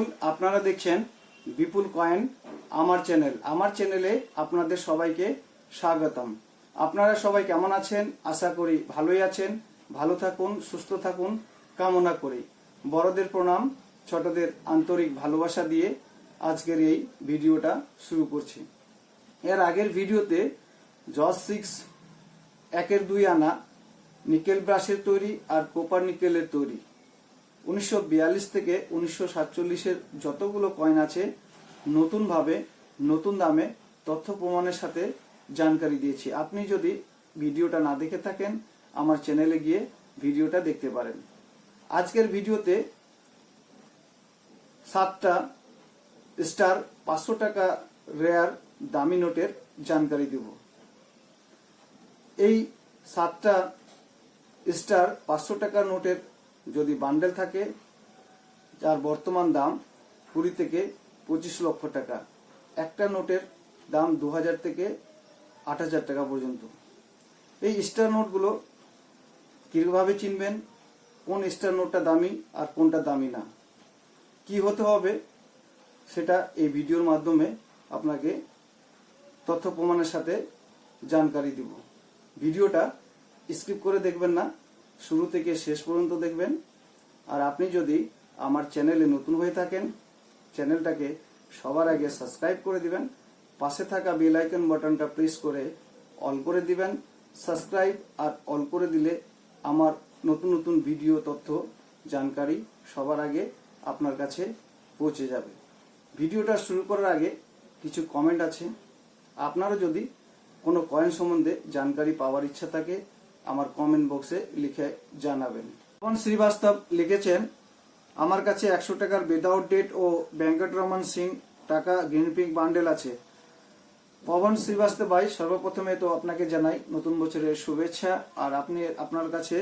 বিপুল, আপনারা দেখছেন বিপুল কয়েন আমার চ্যানেল। আমার চ্যানেলে আপনাদের সবাইকে স্বাগতম। আপনারা সবাই কেমন আছেন? আশা করি ভালোই আছেন। ভালো থাকুন, সুস্থ থাকুন, কামনা করি। বড়দের প্রণাম, ছোটদের আন্তরিক ভালোবাসা দিয়ে আজকের এই ভিডিওটা শুরু করছি। এর আগের ভিডিওতে জজ সিক্স একের দুই আনা, নিকেল ব্রাশের তৈরি আর কোপার নিকেলের তৈরি। উনিশশো বিয়াল্লিশ থেকে উনিশশো সাতচল্লিশের যতগুলো কয়েন আছে, নতুনভাবে, নতুন দামে তথ্য প্রমাণের সাথে জানকারি দিয়েছি। আপনি যদি ভিডিওটা না দেখে থাকেন, আমার চ্যানেলে গিয়ে ভিডিওটা দেখতে পারেন। আজকের ভিডিওতে সাতটা স্টার পাঁচশো টাকা রেয়ার দামি নোটের জানকারি দেব। এই সাতটা স্টার পাঁচশো টাকার নোটের যদি বান্ডেল থাকে, যার বর্তমান দাম কুড়ি থেকে পঁচিশ লক্ষ টাকা, একটা নোটের দাম দু হাজার থেকে আট হাজার টাকা পর্যন্ত। এই স্টার নোটগুলো কীভাবে চিনবেন? কোন স্টার নোটটা দামি আর কোনটা দামি না? কি হতে হবে? সেটা এই ভিডিওর মাধ্যমে আপনাকে তথ্য প্রমাণের সাথে জানকারি দিব। ভিডিওটা স্কিপ করে দেখবেন না। শুরু থেকে শেষ পর্যন্ত দেখবেন। আর আপনি যদি আমার চ্যানেলে নতুন হয়ে থাকেন, চ্যানেলটাকে সবার আগে সাবস্ক্রাইব করে দিবেন, পাশে থাকা বেল আইকন বাটনটা প্রেস করে অল করে দিবেন, সাবস্ক্রাইব আর অল করে দিলে আমার নতুন নতুন ভিডিও তথ্য, জানকারি সবার আগে আপনার কাছে পৌঁছে যাবে। ভিডিওটা শুরু করার আগে কিছু কমেন্ট আছে। আপনারা যদি কোনো কয়েন সম্বন্ধে জানকারি পাওয়ার ইচ্ছা থাকে আমার কমেন্ট বক্সে লিখে জানাবেন। পবন শ্রীবাস্তব লিখেছেন, আমার কাছে একশো টাকার উইদাউট ডেট ও ভেঙ্কটরমন সিং টাকা গ্রিন পিঙ্ক বান্ডেল আছে। পবন শ্রীবাস্তব ভাই, সর্বপ্রথমে তো আপনাকে জানাই নতুন বছরের শুভেচ্ছা, আর আপনি, আপনার কাছে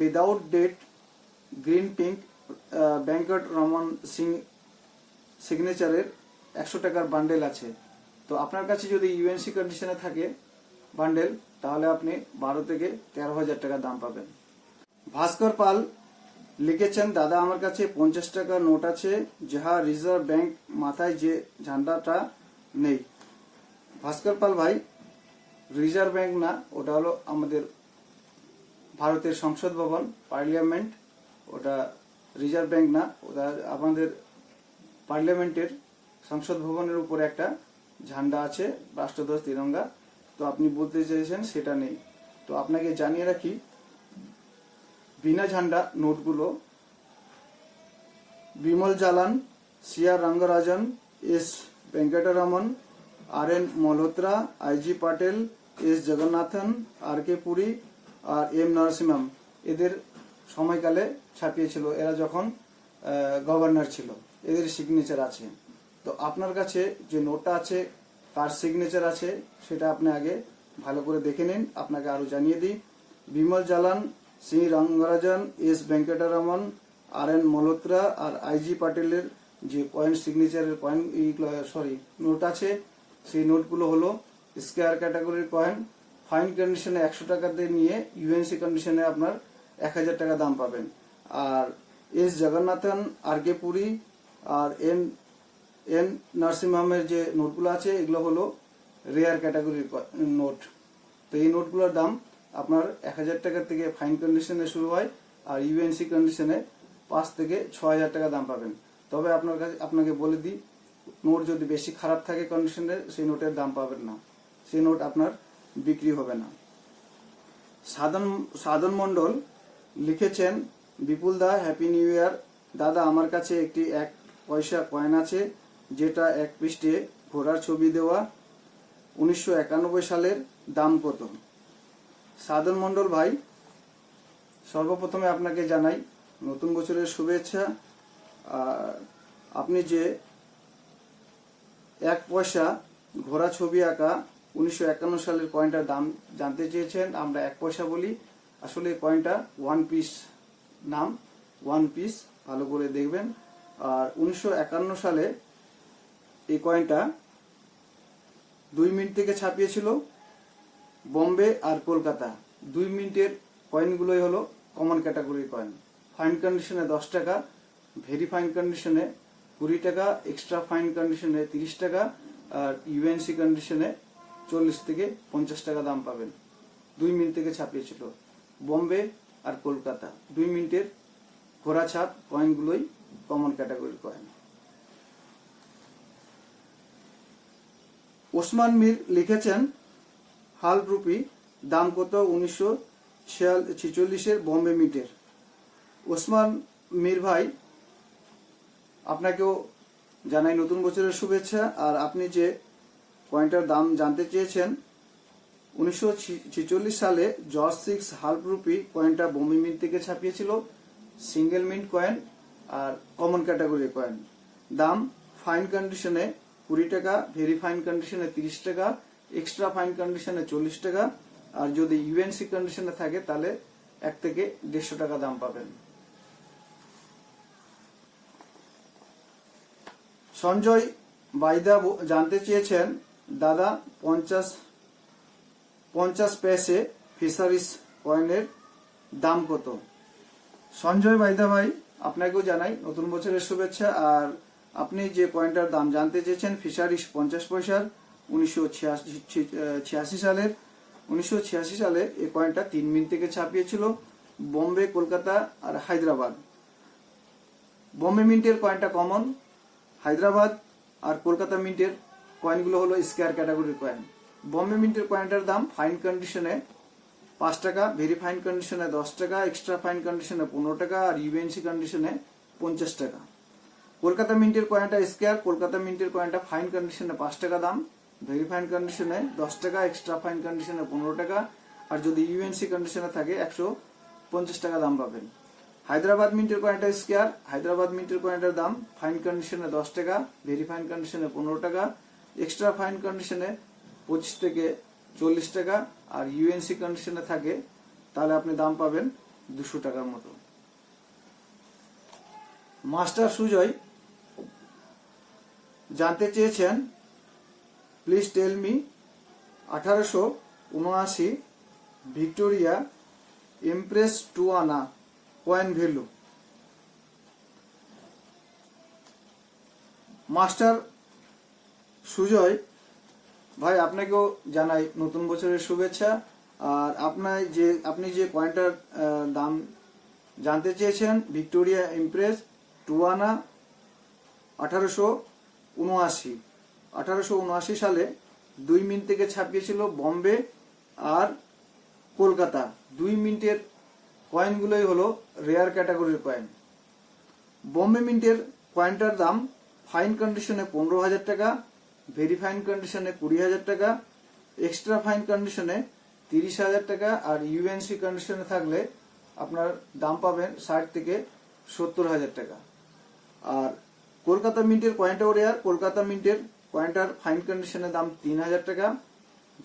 without date green pink Venkataraman sign সিগনেচারের একশো টাকার বান্ডেল আছে। তো আপনার কাছে যদি ইউএনসি কন্ডিশনে থাকে বান্ডেল, তাহলে আপনি বারো থেকে তেরো হাজার টাকা দাম পাবেন। ভাস্কর পাল লিখেছেন, দাদা, আমার কাছে পঞ্চাশ টাকা নোট আছে, যাহা রিজার্ভ ব্যাংক মাথায় যে ঝান্ডাটা নেই। ভাস্কর পাল ভাই, রিজার্ভ ব্যাংক না, ওটা হলো আমাদের ভারতের সংসদ ভবন পার্লামেন্ট ওটা রিজার্ভ ব্যাংক না, ওটা আমাদের পার্লামেন্টের সংসদ ভবনের উপরে একটা ঝান্ডা আছে, রাষ্ট্রধ্বজ তিরঙ্গা। তো আপনি বলতে চাইছেন সেটা নেই। তো আপনাকে জানিয়ে রাখি, বিনা ঝান্ডা নোটগুলো Bimal Jalan C R Rangarajan, S Venkataraman, R N Malhotra I G Patel, S Jagannathan, R K Puri, R M Narasimham. এদের সময়কালে ছাপিয়েছিল। এরা যখন গভর্নর ছিল। এদের সিগনেচার আছে। তো আপনার কাছে যে নোটটা আছে কার সিগনেচার আছে, সেটা আপনি আগে ভালো করে দেখে নিন। আপনাকে আরও জানিয়ে দিই, Bimal Jalan C Rangarajan, S Venkataraman, R N Malhotra আর আইজি পাটেলের যে পয়েন্ট সিগনেচারের পয়েন্ট এইগুলো সরি নোট আছে, সেই নোটগুলো হলো স্কোয়ার ক্যাটাগরির কয়েন ফাইন কন্ডিশনে একশো টাকা দিয়ে নিয়ে ইউএনসি কন্ডিশনে আপনার এক হাজার টাকা দাম পাবেন। আর S Jagannathan, R K Puri, R N N নার্সিংহোমের যে নোটগুলো আছে, এগুলো হলো রেয়ার ক্যাটাগরির নোট। তো এই নোটগুলোর দাম আপনার এক হাজার টাকা থেকে ফাইন কন্ডিশনে শুরু হয় আর ইউএনসি কন্ডিশনে পাঁচ থেকে ছ হাজার টাকা দাম পাবেন। তবে আপনার কাছে আপনাকে বলে দিই, নোট যদি বেশি খারাপ থাকে কন্ডিশনে সেই নোটের দাম পাবেন না। সেই নোট আপনার বিক্রি হবে না। সাধন সাধন মণ্ডল লিখেছেন, বিপুল দা হ্যাপি নিউ ইয়ার দাদা, আমার কাছে একটি এক পয়সা কয়েন আছে। যেটা এক পৃষ্ঠে ঘোড়ার ছবি দেওয়া উনিশশো একানব্বই সালের দাম কত সাধন মণ্ডল ভাই, সর্বপ্রথমে আপনাকে জানাই নতুন বছরের শুভেচ্ছা। আপনি যে এক পয়সা ঘোড়া ছবি আঁকা উনিশশো একান্ন সালের কয়েনটার দাম জানতে চেয়েছেন, আমরা এক পয়সা বলি। আসলে এই কয়েনটা ওয়ান পিস নাম ওয়ান পিস ভালো করে দেখবেন। আর উনিশশো একান্ন সালে এই কয়েনটা দুই মিনিট থেকে ছাপিয়েছিল বোম্বে আর কলকাতা। দুই মিনিটের কয়েনগুলোই হলো কমন ক্যাটাগরির কয়েন ফাইন কন্ডিশনে দশ টাকা ভেরি ফাইন কন্ডিশনে কুড়ি টাকা এক্সট্রা ফাইন কন্ডিশনে তিরিশ টাকা, আর ইউএনসি কন্ডিশনে চল্লিশ থেকে পঞ্চাশ টাকা দাম পাবেন। দুই মিনিট থেকে ছাপিয়েছিল বোম্বে আর কলকাতা। দুই মিনিটের ঘোড়া ছাপ কয়েনগুলোই কমন ক্যাটাগরির কয়েন ওসমান মীর লিখেছেন হাল রুপি দাম কত? উনিশশো ছিচল্লিশের বম্বে মিটের। ওসমান মীর ভাই, আপনাকেও জানাই নতুন বছরের শুভেচ্ছা। আর আপনি যে কয়েনটার দাম জানতে চেয়েছেন, উনিশশো সালে জর্জ সিক্স হাল্প রুপি কয়েনটা বোম্বে মিন্ট থেকে ছাপিয়েছিল, সিঙ্গেল মিন্ট কয়েন আর কমন ক্যাটাগরি কয়েন। দাম ফাইন কন্ডিশনে কুড়ি টাকা ভেরি ফাইন কন্ডিশনে তিরিশ টাকা এক্সট্রা ফাইন কন্ডিশনে চল্লিশ টাকা, আর যদি ইউএনসি কন্ডিশনে থাকে তাহলে এক থেকে দেড়শো টাকা দাম পাবেন। সঞ্জয় বাইদা জানতে চেয়েছেন, দাদা, পঞ্চাশ পঞ্চাশ পেসে ফিশারিস কয়েনের দাম কত? সঞ্জয় বাইদা ভাই, আপনাকেও জানাই নতুন বছরের শুভেচ্ছা, আর আপনি যে কয়েনটার দাম জানতে চেয়েছেন ফিশারিস পঞ্চাশ পয়সার, উনিশশো ছিয়াশি সালের। উনিশশো ছিয়াশি সালে এই কয়েনটা তিন মিনিট থেকে ছাপিয়েছিল বোম্বে, কলকাতা আর হায়দ্রাবাদ। বোম্বে মিন্টের কয়েনটা কমন, হায়দ্রাবাদ আর কলকাতা মিন্টের কয়েনগুলো হলো স্কোয়ার ক্যাটাগরির কয়েন। বম্বে মিন্টের কয়েনটার দাম ফাইন কন্ডিশনে পাঁচ টাকা, ভেরি ফাইন কন্ডিশনে দশ টাকা, এক্সট্রা ফাইন কন্ডিশনে পনেরো টাকা আর ইউএনসি কন্ডিশনে পঞ্চাশ টাকা। কলকাতা মিন্টের কয়েনটা স্কোয়ার কলকাতা মিন্টের কয়েনটা ফাইন কন্ডিশনে পাঁচ টাকা দাম ভেরি ফাইন কন্ডিশনে দশ টাকা এক্সট্রা ফাইন কন্ডিশনে পনেরো টাকা, আর যদি ইউএনসি কন্ডিশনে থাকে একশো পঞ্চাশ টাকা দাম পাবেন। হায়দ্রাবাদ মিন্টের কয়েনটা স্কোয়ার হায়দ্রাবাদ মিন্টের কয়েনটার দাম ফাইন কন্ডিশনে দশ টাকা ভেরি ফাইন কন্ডিশনে পনেরো টাকা এক্সট্রা ফাইন কন্ডিশনে পঁচিশ থেকে চল্লিশ টাকা, আর ইউএনসি কন্ডিশনে থাকে তাহলে আপনি দাম পাবেন দুশো টাকার মতো। মাস্টার সুজয় জানতে চেয়েছেন প্লিজ টেল মি আঠারোশো উনআশি Victoria empress two anna coin value. Master Sujoy, ভাই, আপনাকেও জানাই নতুন বছরের শুভেচ্ছা। আর আপনার যে, আপনি যে কয়েনটার দাম জানতে চেয়েছেন, ভিক্টোরিয়া ইমপ্রেস টুয়ানা আঠারোশো উনআশি আঠারোশো উনআশি সালে দুই মিনিট থেকে ছাপিয়েছিল বম্বে আর কলকাতা। দুই মিনিটের কয়েনগুলোই হলো রেয়ার ক্যাটাগরির কয়েন। বম্বে মিন্টের কয়েনটার দাম ফাইন কন্ডিশনে পনেরো হাজার টাকা ভেরি ফাইন কন্ডিশনে কুড়ি হাজার টাকা এক্সট্রা ফাইন কন্ডিশনে তিরিশ হাজার টাকা আর ইউএনসি কন্ডিশনে থাকলে আপনার দাম পাবেন ষাট থেকে সত্তর হাজার টাকা। আর কলকাতা মিন্টের কয়েনটাও রেয়ার কলকাতা মিন্টের কয়েনটার ফাইন কন্ডিশনের দাম তিন হাজার টাকা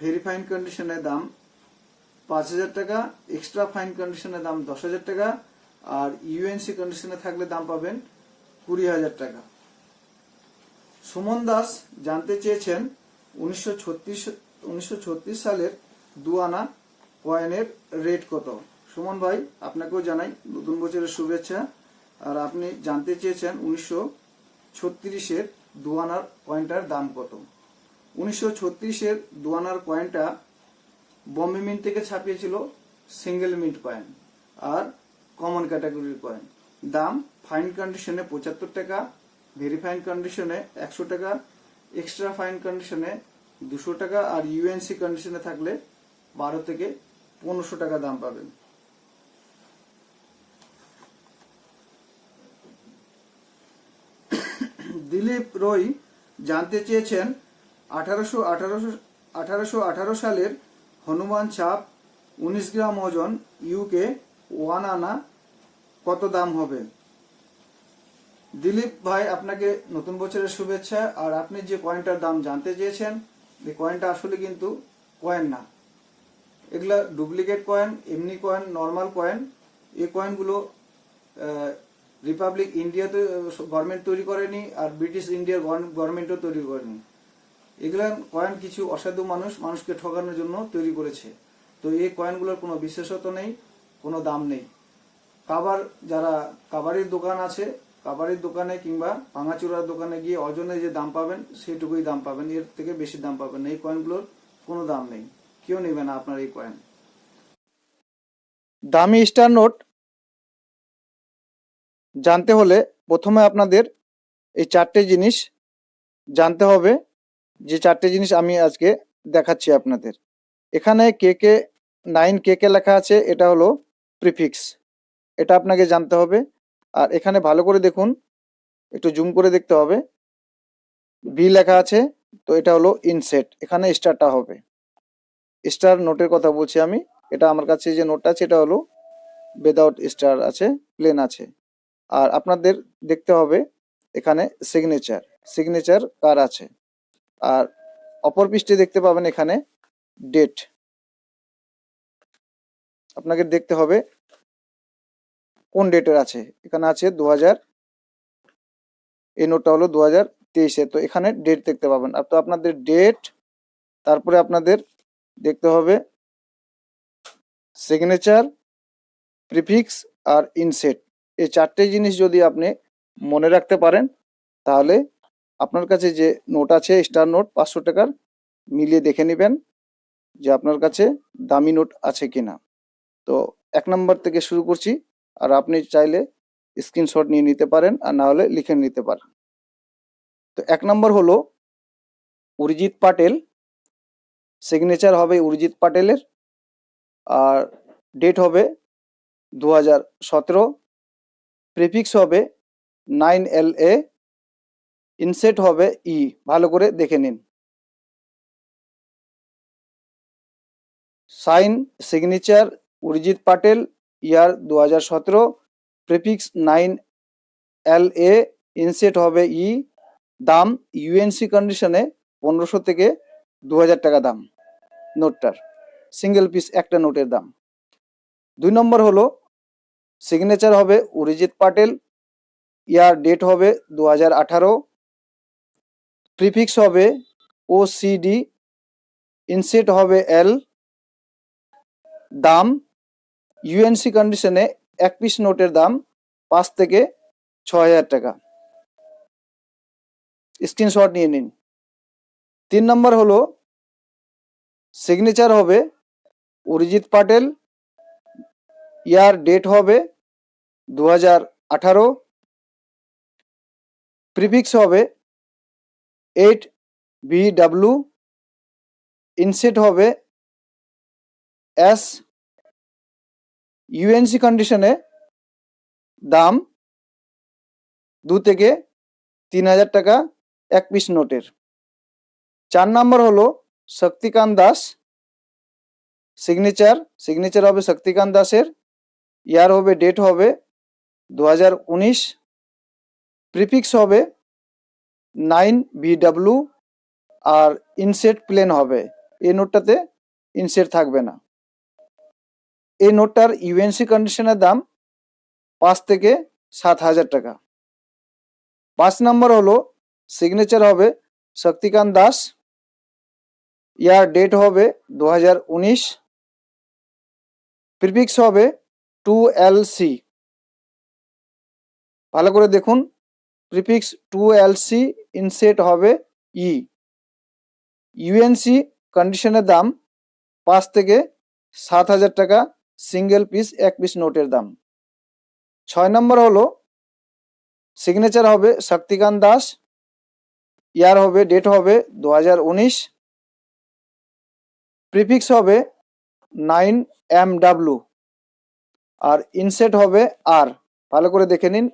ভেরি ফাইন কন্ডিশনের দাম পাঁচ হাজার টাকা এক্সট্রা ফাইন কন্ডিশনের দাম দশ হাজার টাকা, আর ইউএনসি কন্ডিশনে থাকলে দাম পাবেন কুড়ি হাজার টাকা। সুমন দাস জানতে চেয়েছেন, উনিশশো সালের দুয়ানা কয়েনের রেট কত? সুমন ভাই, আপনাকেও জানাই নতুন বছরের শুভেচ্ছা। আর আপনি জানতে চেয়েছেন, উনিশশো ছত্রিশের দুয়ানার কয়েনটার দাম কত? উনিশশো ছত্রিশের দুয়ানার কয়েনটা বম্বে মিন্ট থেকে ছাপিয়েছিল সিঙ্গেল মিন্ট কয়েন আর কমন ক্যাটাগরির কয়েন। দাম ফাইন কন্ডিশনে পঁচাত্তর টাকা, ভেরি ফাইন কন্ডিশনে একশো টাকা, এক্সট্রা ফাইন কন্ডিশনে দুশো টাকা আর ইউএনসি কন্ডিশনে থাকলে বারো থেকে পনেরোশো টাকা দাম পাবেন। দিলীপ রয় জানতে চেয়েছেন, আঠারোশো আঠারোশো আঠারোশো আঠারো সালের হনুমান ছাপ উনিশ গ্রাম ওজন ইউকে ওয়ান আনা কত দাম হবে? দিলীপ ভাই, আপনাকে নতুন বছরের শুভেচ্ছা। আর আপনি যে কয়েনটার দাম জানতে চেয়েছেন, এই কয়েনটা আসলে কিন্তু কয়েন না। এগুলা ডুপ্লিকেট কয়েন এমনি কয়েন নর্মাল কয়েন এই কয়েনগুলো রিপাবলিক ইন্ডিয়াতে গভর্নমেন্ট তৈরি করেনি আর ব্রিটিশ ইন্ডিয়ার গভর্নমেন্টও তৈরি করেনি। এগুলা কয়েন কিছু অসাধু মানুষ মানুষকে ঠকানোর জন্য তৈরি করেছে। তো এই কয়েনগুলোর কোনো বিশেষত্ব নেই, কোনো দাম নেই। কাবার যারা, কাবারের দোকান আছে কাবাডির দোকানে কিংবা ভাঙাচুরার দোকানে গিয়ে অজনে যে দাম পাবেন সেটুকুই দাম পাবেন, এর থেকে বেশি দাম পাবেন এই কয়েনগুলোর কোনো দাম নেই। কেউ নেবে না আপনার এই কয়েন। দামি স্টার নোট জানতে হলে প্রথমে আপনাদের এই চারটে জিনিস জানতে হবে। যে চারটে জিনিস আমি আজকে দেখাচ্ছি আপনাদের। এখানে কে কে নাইন কে কে লেখা আছে, এটা হলো প্রিফিক্স। এটা আপনাকে জানতে হবে। আর এখানে ভালো করে দেখুন, একটু জুম করে দেখতে হবে। বি লেখা আছে, তো এটা হলো ইনসেট, এখানে স্টারটা হবে। স্টার নোটের কথা বলছি আমি। এটা আমার কাছে যে নোটটা আছে, এটা হলো উইদাউট স্টার আছে প্লেন আছে। আর আপনাদের দেখতে হবে এখানে সিগনেচার সিগনেচার কার আছে? আর অপর পৃষ্ঠে দেখতে পাবেন এখানে ডেট আপনাকে দেখতে হবে কোন ডেটের আছে। এখানে আছে দু হাজার এই নোটটা হলো দু হাজার তেইশে। তো এখানে ডেট দেখতে পাবেন। আর তো আপনাদের ডেট তারপরে আপনাদের দেখতে হবে সিগনেচার প্রিফিক্স আর ইনসেট এই চারটে জিনিস যদি আপনি মনে রাখতে পারেন, তাহলে আপনার কাছে যে নোট আছে স্টার নোট পাঁচশো টাকার, মিলিয়ে দেখে নেবেন যে আপনার কাছে দামি নোট আছে কিনা। তো এক নম্বর থেকে শুরু করছি, আর আপনি চাইলে স্ক্রিনশট নিয়ে নিতে পারেন, আর না হলে লিখে নিতে পারেন। তো এক নম্বর হলো অরিজিৎ পাটেল। সিগনেচার হবে অরিজিৎ পাটেলের, আর ডেট হবে দু হাজার সতেরো। প্রিফিক্স হবে নাইন এল এ ইনসেট হবে ই ভালো করে দেখে নিন। Sign signature Arijit Patel year দু হাজার সতেরো prefix nine L A inset হবে ই দাম ইউএনসি কন্ডিশনে পনেরোশো থেকে দু হাজার টাকা দাম নোটটার সিঙ্গেল পিস একটা নোটের দাম। দুই নম্বর হলো সিগনেচার হবে অরিজিৎ পাটেল ইয়ার ডেট হবে দু হাজার আঠারো। প্রিফিক্স হবে ও সিডি ইনসেট হবে এল দাম ইউএনসি কন্ডিশনে এক পিস নোটের দাম পাঁচ থেকে ছ হাজার টাকা। স্ক্রিনশট নিয়ে নিন। তিন নম্বর হলো সিগনেচার হবে অরিজিৎ পাটেল ইয়ার ডেট হবে দু হাজার আঠারো। প্রিফিক্স হবে এইট বি ডাব্লু ইনসেট হবে এস। ইউএনসি কন্ডিশনে দাম দু থেকে তিন হাজার টাকা এক পিস নোটের। চার নম্বর হলো শক্তিকান্ত দাস। সিগনেচার সিগনেচার হবে শক্তিকান্ত দাসের। ইয়ার হবে, ডেট হবে দু হাজার উনিশ, প্রিফিক্স হবে নাইন বিডাব্লু আর ইনসেট প্লেন হবে। এই নোটটাতে ইনসেট থাকবে না। এই নোটটার ইউএনসি কন্ডিশনের দাম পাঁচ থেকে সাত হাজার টাকা। পাঁচ নম্বর হলো সিগনেচার হবে শক্তিকান্ত দাস। ইয়ার ডেট হবে দু হাজার উনিশ, প্রিফিক্স হবে টু এল সি। ভালো করে দেখুন prefix two L C inset হবে ই ইউএনসি কন্ডিশনের দাম পাঁচ থেকে সাত হাজার টাকা সিঙ্গেল পিস এক পিস নোটের দাম। ছয় নম্বর হলো সিগনেচার হবে শক্তিকান্ত দাস ইয়ার হবে ডেট হবে দু হাজার উনিশ। প্রিফিক্স হবে নাইন এম ডাব্লু আর ইনসেট হবে আর ভালো করে দেখে নিন।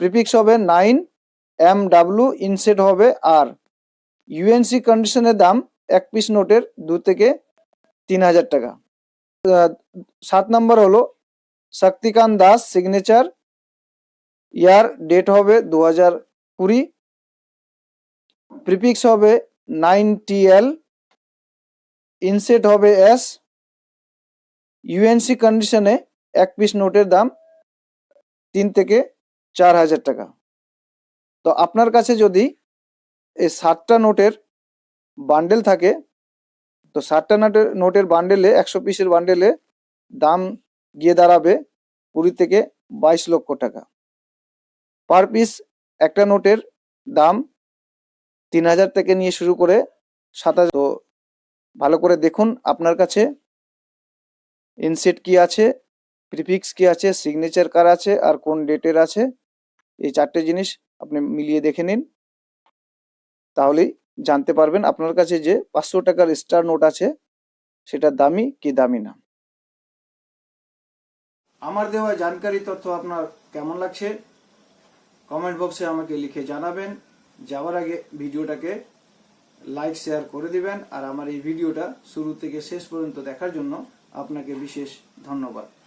প্রিফিক্স হবে নাইন এম ডাব্লু ইনসেট হবে আর ইউএনসি কন্ডিশনের দাম এক পিস নোটের দু থেকে তিন হাজার টাকা। সাত নম্বর হলো Shaktikanta Das signature year date হবে দু হাজার কুড়ি। প্রিফিক্স হবে নাইন টিএল ইনসেট হবে এস ইউএনসি কন্ডিশনে এক পিস নোটের দাম তিন থেকে চার হাজার টাকা। তো আপনার কাছে যদি এই সাতটা নোটের বান্ডেল থাকে, তো সাতটা নোটের নোটের বান্ডেলে একশো পিসের বান্ডেলে দাম গিয়ে দাঁড়াবে কুড়ি থেকে বাইশ লক্ষ টাকা। পার পিস একটা নোটের দাম তিন হাজার থেকে নিয়ে শুরু করে সাত হাজার। তো ভালো করে দেখুন আপনার কাছে ইনসেট কি আছে? প্রিফিক্স কি আছে? সিগনেচার কার আছে? আর কোন ডেটের আছে? এই চারটে জিনিস আপনি মিলিয়ে দেখে নিন। তাহলেই জানতে পারবেন আপনার কাছে যে পাঁচশো টাকার স্টার নোট আছে সেটা দামি কি দামি না। আমার দেওয়া জানকারি তথ্য আপনার কেমন লাগছে? কমেন্ট বক্সে আমাকে লিখে জানাবেন। যাওয়ার আগে ভিডিওটাকে লাইক শেয়ার করে দিবেন। আর আমার এই ভিডিওটা শুরু থেকে শেষ পর্যন্ত দেখার জন্য আপনাকে বিশেষ ধন্যবাদ।